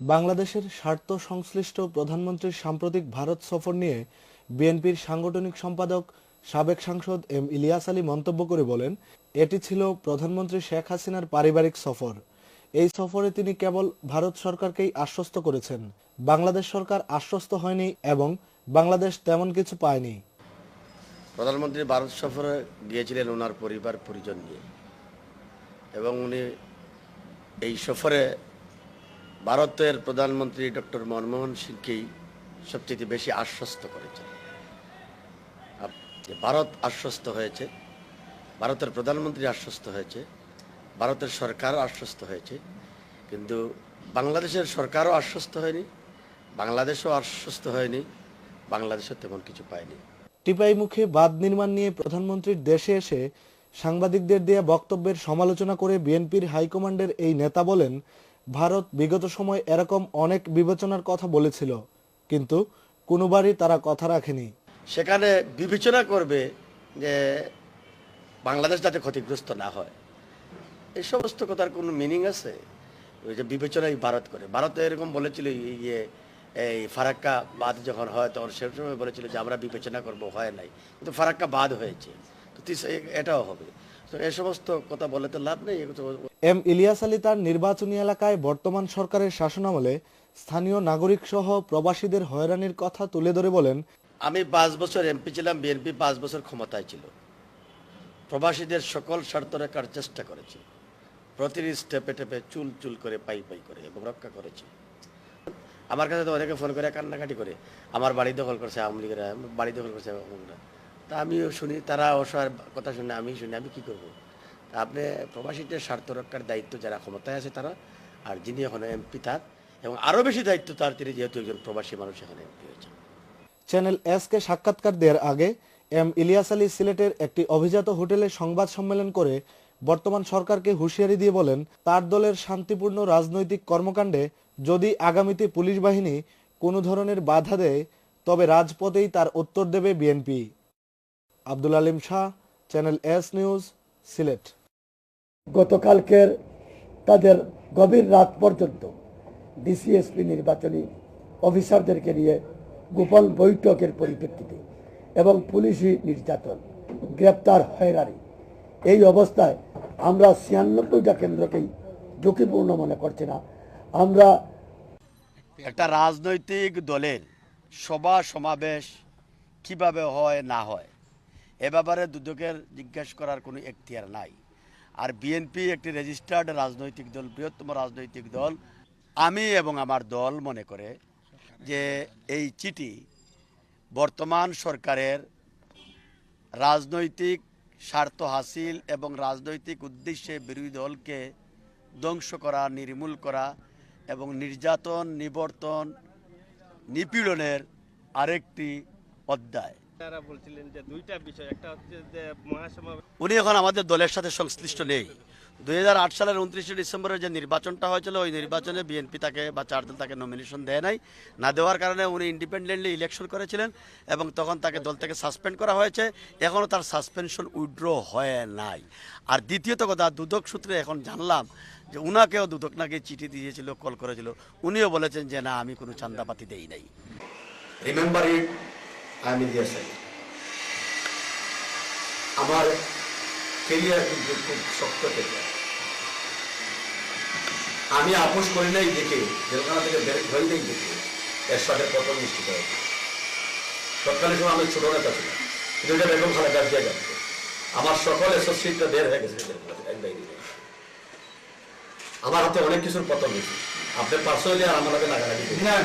বাংলাদেশের স্বার্থ সংশ্লিষ্ট প্রধানমন্ত্রীর সাম্প্রতিক ভারত সফর নিয়ে বিএনপির সাংগঠনিক সম্পাদক, সাবেক সাংসদ এম ইলিয়াস আলী মন্তব্য করে বলেন, এটি ছিল প্রধানমন্ত্রী শেখ হাসিনার পারিবারিক সফর। এই সফরে তিনি কেবল ভারত সরকারকেই আশ্বস্ত করেছেন। বাংলাদেশ সরকার আশ্বস্ত হয়নি এবং বাংলাদেশ তেমন কিছু পায়নি। প্রধানমন্ত্রী ভারত সফরে গিয়েছিলেন ওনার পরিবার, পরিজন নিয়ে। এবং উনি এই সফরে ভারতের প্রধানমন্ত্রী ডক্টর মনমোহন সিংকেই সবচেয়ে বেশি আশ্বস্ত যে ভারত আশ্বস্ত হয়েছে, ভারতের প্রধানমন্ত্রী আশ্বস্ত হয়েছে, ভারতের সরকারও আশ্বস্ত হয়েছে, কিন্তু বাংলাদেশের সরকারও আশ্বস্ত হয়নি, বাংলাদেশও আশ্বস্ত হয়নি, বাংলাদেশও তেমন কিছু পায়নি। টিপাই মুখে বাঁধ নির্মাণ নিয়ে প্রধানমন্ত্রীর দেশে এসে সাংবাদিকদের দেয়া বক্তব্যের সমালোচনা করে বিএনপির হাইকমান্ডের এই নেতা বলেন ভারত বিগত সময় এরকম অনেক বিবেচনার কথা বলেছিল, কিন্তু কোনোবারই তারা কথা রাখেনি। সেখানে বিবেচনা করবে যে বাংলাদেশ যাতে ক্ষতিগ্রস্ত না হয়। এই সমস্ত কথার কোনো মিনিং আছে? ওই যে বিবেচনাই ভারত করে। ভারত এরকম বলেছিল ইয়ে এই ফারাক্কা বাদ যখন হয়, তখন সে সময় বলেছিল যে আমরা বিবেচনা করব, হয় নাই। কিন্তু ফারাক্কা বাদ হয়েছে তো, এটাও হবে। তো এই সমস্ত কথা বলে তো লাভ নেই এম ইলিয়াস আলী তার নির্বাচনী এলাকায় বর্তমান সরকারের শাসনামলে স্থানীয় নাগরিক সহ প্রবাসীদের হয়রানির কথা তুলে ধরে বলেন আমি পাঁচ বছর এমপি ছিলাম বিএনপি পাঁচ বছর ক্ষমতায় ছিল। প্রবাসীদের সকল স্বার্থ রাখার চেষ্টা করেছি। প্রতিটি স্টেপে টেপে চুল চুল করে পাই পাই করে এবং রক্ষা করেছি। আমার কাছে তো অনেকে ফোন করে কান্নাকাটি করে। আমার বাড়ি দখল করছে আওয়ামী লীগেরা বাড়ি দখল করছে অমুকরা তা আমিও শুনি, তারা অসহায় কথা শুনে আমি শুনি, আমি কি করব? তা আপনি প্রবাসীদের স্বার্থ রক্ষার দায়িত্ব যারা ক্ষমতায় আছে তারা, আর যিনি এখন এমপি তার, এবং আরও বেশি দায়িত্ব তার, তিনি যেহেতু একজন প্রবাসী মানুষ এখানে এমপি হয়েছেন। চ্যানেল এস কে সাক্ষাৎকার দেওয়ার আগে এম ইলিয়াস আলী সিলেটের একটি অভিজাত হোটেলে সংবাদ সম্মেলন করে বর্তমান সরকারকে হুঁশিয়ারি দিয়ে বলেন, তার দলের শান্তিপূর্ণ রাজনৈতিক কর্মকাণ্ডে যদি আগামীতে পুলিশ বাহিনী কোনো ধরনের বাধা দেয়, তবে রাজপথেই তার উত্তর দেবে BNP. Abdul Alim Shah channel S news Sylhet. গতকালকের তাদের গভীর রাত পর্যন্ত ডিসিএসপি নির্বাচনী অফিসারদেরকে নিয়ে গোপন বৈঠকের পরিপ্রেক্ষিতে এবং পুলিশি নির্যাতন গ্রেপ্তার হয়রানি এই অবস্থায় আমরা ছিয়ানব্বইটা কেন্দ্রকেই ঝুঁকিপূর্ণ মনে করছি না। আমরা একটা রাজনৈতিক দলের সভা সমাবেশ কীভাবে হয় না হয়? এ ব্যাপারে দুদকের জিজ্ঞাসা করার কোনো এখতিয়ার নাই। আর বিএনপি একটি রেজিস্টার্ড রাজনৈতিক দল, বৃহত্তম রাজনৈতিক দল, আমি এবং আমার দল মনে করে যে এই চিঠি বর্তমান সরকারের রাজনৈতিক স্বার্থ হাসিল এবং রাজনৈতিক উদ্দেশ্যে বিরোধী দলকে ধ্বংস করা, নির্মূল করা এবং নির্যাতন, নিবর্তন, নিপীড়নের আরেকটি অধ্যায়। তারা বলছিলেন যে দুইটা বিষয় একটা হচ্ছে যে মহাসমাবেশ উনি এখন আমাদের দলের সাথে সংশ্লিষ্ট নেই। দু হাজার আট সালের উনত্রিশে ডিসেম্বরের যে নির্বাচনটা হয়েছিল ওই নির্বাচনে বিএনপি তাকে বা চার দল তাকে নমিনেশন দেয় নাই। না দেওয়ার কারণে উনি ইন্ডিপেন্ডেন্টলি ইলেকশন করেছিলেন এবং তখন তাকে দল থেকে সাসপেন্ড করা হয়েছে। এখনও তার সাসপেনশন উইথড্র হয় নাই। আর দ্বিতীয়ত কথা দুদক সূত্রে এখন জানলাম যে উনাকেও দুদক নাকি চিঠি দিয়েছিল কল করেছিল। উনিও বলেছেন যে না আমি কোনো চান্দাপাতি দেই নাই। রিমেম্বার ইট ইলিয়াস আমার কেরিয়ার কিন্তু খুব শক্ত কেরিয়ার আমি আপোষ করি নাই দেখে, জেলখানা থেকে বের হয়ে নাই দেখে এর সাথে পতন নিশ্চিত হয়েছে তৎকালীন সময় আমি ছোট নেতা ছিলাম, কিন্তু এটা বেগম খালেদা জিয়া জানতো। আমার সকল অ্যাসোসিয়েটটা বের হয়ে গেছে এক ডাইনি আমার হাতে অনেক কিছুর পতন হয়েছে। আপনি পার্সোনালি আর আমার হাতে লাগালাগি করবেন না।